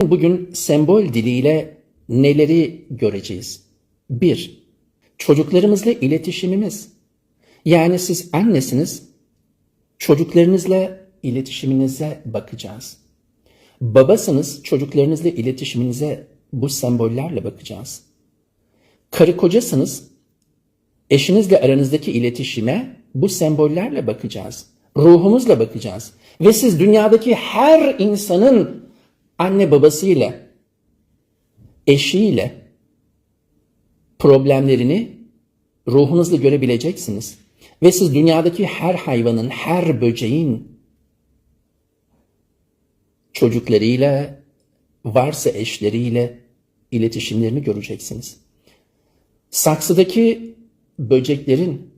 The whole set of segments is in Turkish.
Bugün sembol diliyle neleri göreceğiz? Bir, çocuklarımızla iletişimimiz. Yani siz annesiniz, çocuklarınızla iletişiminize bakacağız. Babasınız, çocuklarınızla iletişiminize bu sembollerle bakacağız. Karı kocasınız, eşinizle aranızdaki iletişime bu sembollerle bakacağız. Ruhumuzla bakacağız. Ve siz dünyadaki her insanın anne babasıyla, eşiyle problemlerini ruhunuzla görebileceksiniz. Ve siz dünyadaki her hayvanın, her böceğin çocuklarıyla, varsa eşleriyle iletişimlerini göreceksiniz. Saksıdaki böceklerin,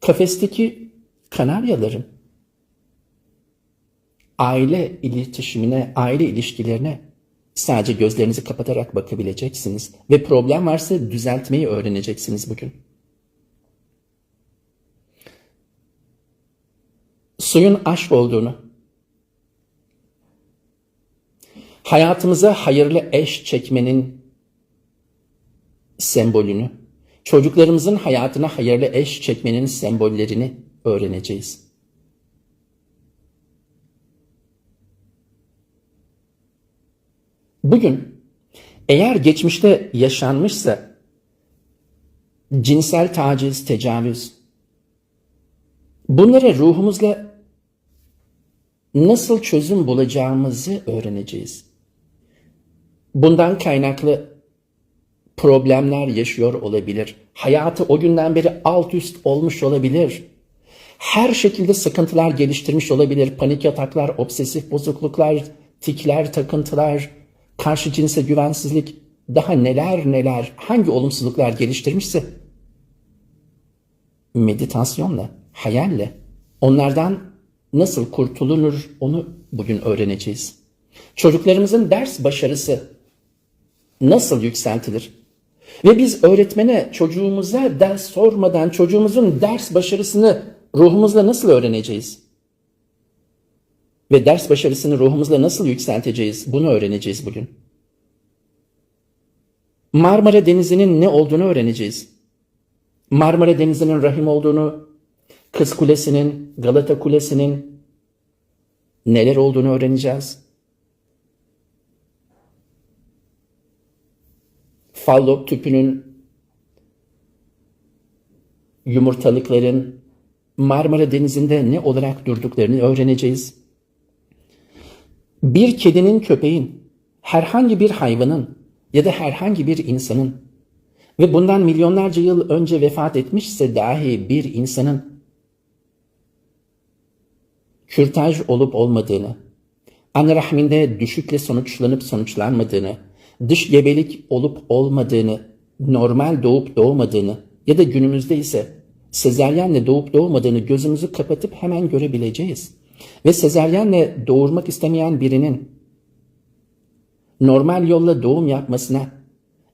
kafesteki kanaryaların, aile iletişimine, aile ilişkilerine sadece gözlerinizi kapatarak bakabileceksiniz. Ve problem varsa düzeltmeyi öğreneceksiniz bugün. Suyun aşk olduğunu, hayatımıza hayırlı eş çekmenin sembolünü, çocuklarımızın hayatına hayırlı eş çekmenin sembollerini öğreneceğiz. Bugün eğer geçmişte yaşanmışsa cinsel taciz, tecavüz bunlara ruhumuzla nasıl çözüm bulacağımızı öğreneceğiz. Bundan kaynaklı problemler yaşıyor olabilir. Hayatı o günden beri alt üst olmuş olabilir. Her şekilde sıkıntılar geliştirmiş olabilir. Panik ataklar, obsesif bozukluklar, tikler, takıntılar, karşı cinse güvensizlik, daha neler neler, hangi olumsuzluklar geliştirmişse meditasyonla, hayalle onlardan nasıl kurtulunur onu bugün öğreneceğiz. Çocuklarımızın ders başarısı nasıl yükseltilir? Ve biz öğretmene çocuğumuza ders sormadan çocuğumuzun ders başarısını ruhumuzla nasıl öğreneceğiz? Ve ders başarısını ruhumuzla nasıl yükselteceğiz? Bunu öğreneceğiz bugün. Marmara Denizi'nin ne olduğunu öğreneceğiz. Marmara Denizi'nin rahim olduğunu, Kız Kulesi'nin, Galata Kulesi'nin neler olduğunu öğreneceğiz. Fallop tüpünün, yumurtalıkların Marmara Denizi'nde ne olarak durduklarını öğreneceğiz. Bir kedinin, köpeğin, herhangi bir hayvanın ya da herhangi bir insanın ve bundan milyonlarca yıl önce vefat etmişse dahi bir insanın kürtaj olup olmadığını, anne rahminde düşükle sonuçlanıp sonuçlanmadığını, dış gebelik olup olmadığını, normal doğup doğmadığını ya da günümüzde ise sezeryenle doğup doğmadığını gözümüzü kapatıp hemen görebileceğiz. Ve sezeryenle doğurmak istemeyen birinin normal yolla doğum yapmasına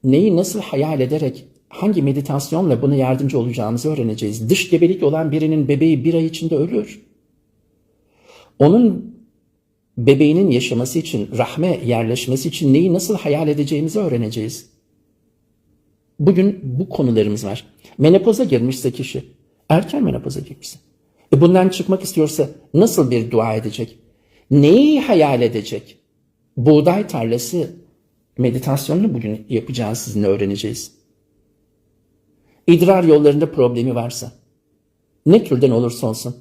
neyi nasıl hayal ederek hangi meditasyonla buna yardımcı olacağımızı öğreneceğiz. Dış gebelik olan birinin bebeği bir ay içinde ölür. Onun bebeğinin yaşaması için, rahme yerleşmesi için neyi nasıl hayal edeceğimizi öğreneceğiz. Bugün bu konularımız var. Menopoza girmişse kişi, erken menopoza girmişse. E bundan çıkmak istiyorsa nasıl bir dua edecek? Neyi hayal edecek? Buğday tarlası meditasyonunu bugün yapacağız sizinle öğreneceğiz. İdrar yollarında problemi varsa, ne türden olursa olsun,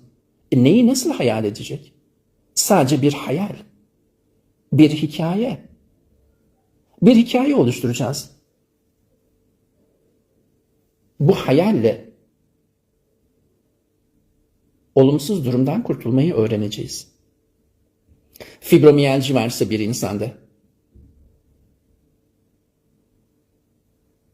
e neyi nasıl hayal edecek? Sadece bir hayal, bir hikaye. Bir hikaye oluşturacağız. Bu hayalle olumsuz durumdan kurtulmayı öğreneceğiz. Fibromiyalji varsa bir insanda,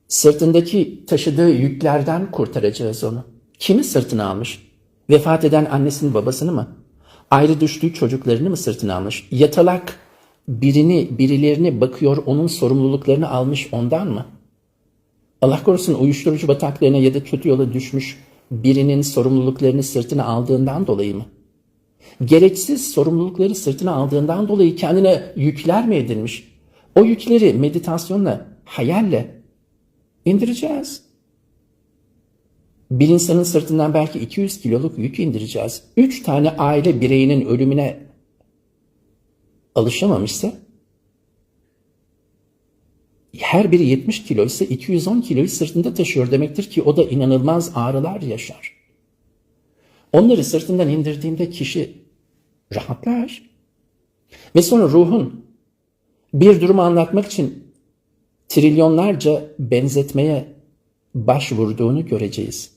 sırtındaki taşıdığı yüklerden kurtaracağız onu. Kimi sırtına almış? Vefat eden annesini babasını mı? Ayrı düştüğü çocuklarını mı sırtına almış? Yatalak birini, birilerini bakıyor onun sorumluluklarını almış ondan mı? Allah korusun uyuşturucu bataklığına ya da kötü yola düşmüş birinin sorumluluklarını sırtına aldığından dolayı mı? gereksiz sorumlulukları sırtına aldığından dolayı kendine yükler mi edinmiş? O yükleri meditasyonla, hayalle indireceğiz. Bir insanın sırtından belki 200 kiloluk yük indireceğiz. 3 tane aile bireyinin ölümüne alışamamışsa her biri 70 kilo ise 210 kiloyu sırtında taşıyor demektir ki o da inanılmaz ağrılar yaşar. Onları sırtından indirdiğimde kişi rahatlar. Ve sonra ruhun bir durumu anlatmak için trilyonlarca benzetmeye başvurduğunu göreceğiz.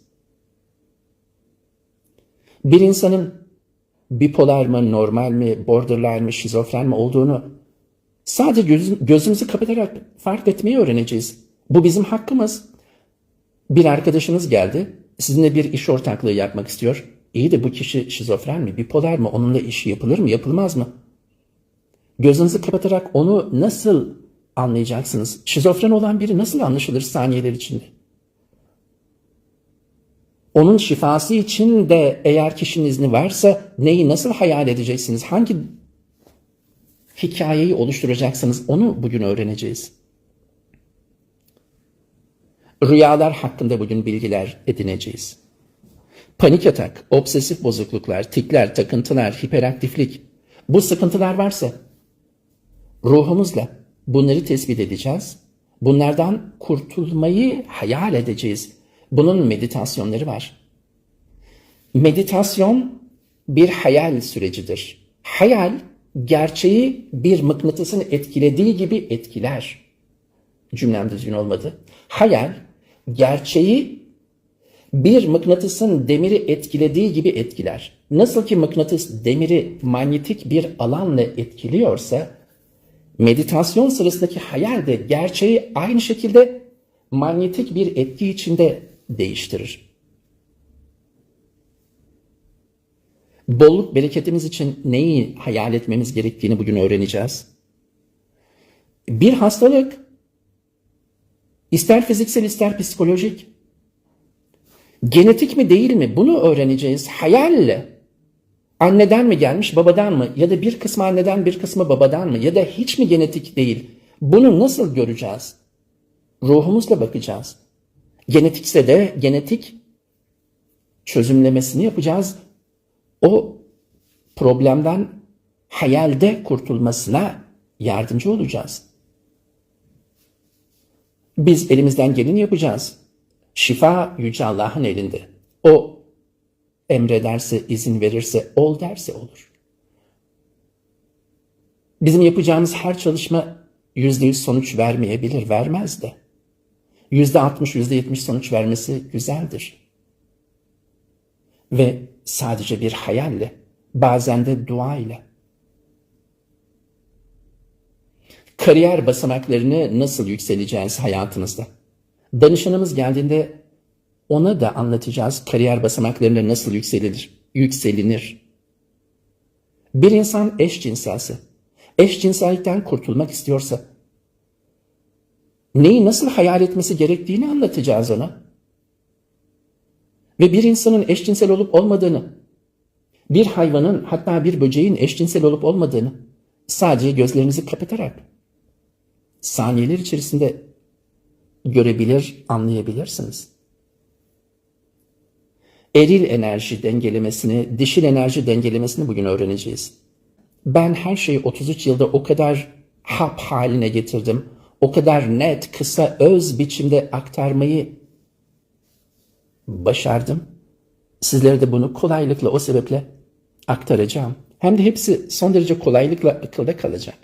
Bir insanın bipolar mı, normal mi, borderline mi, şizofren mi olduğunu sadece göz, gözümüzü kapatarak fark etmeyi öğreneceğiz. Bu bizim hakkımız. Bir arkadaşınız geldi, sizinle bir iş ortaklığı yapmak istiyor. İyi de bu kişi şizofren mi, bipolar mı, onunla iş yapılır mı, yapılmaz mı? Gözünüzü kapatarak onu nasıl anlayacaksınız? Şizofren olan biri nasıl anlaşılır saniyeler içinde? Onun şifası için de eğer kişinin izni varsa neyi nasıl hayal edeceksiniz? Hangi hikayeyi oluşturacaksınız? Onu bugün öğreneceğiz. Rüyalar hakkında bugün bilgiler edineceğiz. Panik atak, obsesif bozukluklar, tikler, takıntılar, hiperaktiflik bu sıkıntılar varsa ruhumuzla bunları tespit edeceğiz. Bunlardan kurtulmayı hayal edeceğiz. Bunun meditasyonları var. Meditasyon bir hayal sürecidir. Hayal gerçeği bir mıknatısın etkilediği gibi etkiler. Cümlem düzgün olmadı. Hayal gerçeği bir mıknatısın demiri etkilediği gibi etkiler. Nasıl ki mıknatıs demiri manyetik bir alanla etkiliyorsa meditasyon sırasındaki hayal de gerçeği aynı şekilde manyetik bir etki içinde değiştirir. Bolluk bereketimiz için neyi hayal etmemiz gerektiğini bugün öğreneceğiz. Bir hastalık ister fiziksel ister psikolojik genetik mi değil mi bunu öğreneceğiz hayalle. Anneden mi gelmiş babadan mı ya da bir kısmı anneden bir kısmı babadan mı ya da hiç mi genetik değil bunu nasıl göreceğiz? Ruhumuzla bakacağız. Genetikse de genetik çözümlemesini yapacağız. O problemden hayalde kurtulmasına yardımcı olacağız. Biz elimizden geleni yapacağız. Şifa Yüce Allah'ın elinde. O emrederse, izin verirse, ol derse olur. Bizim yapacağımız her çalışma yüzde yüz sonuç vermeyebilir, vermez de. Yüzde altmış, yüzde yetmiş sonuç vermesi güzeldir. Ve sadece bir hayalle, bazen de dua ile. Kariyer basamaklarını nasıl yükseleceğiz hayatınızda? Danışanımız geldiğinde ona da anlatacağız kariyer basamaklarına nasıl yükselilir, yükselinir. Bir insan eşcinselse, eşcinsellikten kurtulmak istiyorsa, neyi nasıl hayal etmesi gerektiğini anlatacağız ona. Ve bir insanın eşcinsel olup olmadığını, bir hayvanın hatta bir böceğin eşcinsel olup olmadığını sadece gözlerinizi kapatarak saniyeler içerisinde görebilir, anlayabilirsiniz. Eril enerji dengelemesini, dişil enerji dengelemesini bugün öğreneceğiz. Ben her şeyi 33 yılda o kadar hap haline getirdim. O kadar net, kısa, öz biçimde aktarmayı başardım. Sizlere de bunu kolaylıkla o sebeple aktaracağım. Hem de hepsi son derece kolaylıkla akılda kalacak.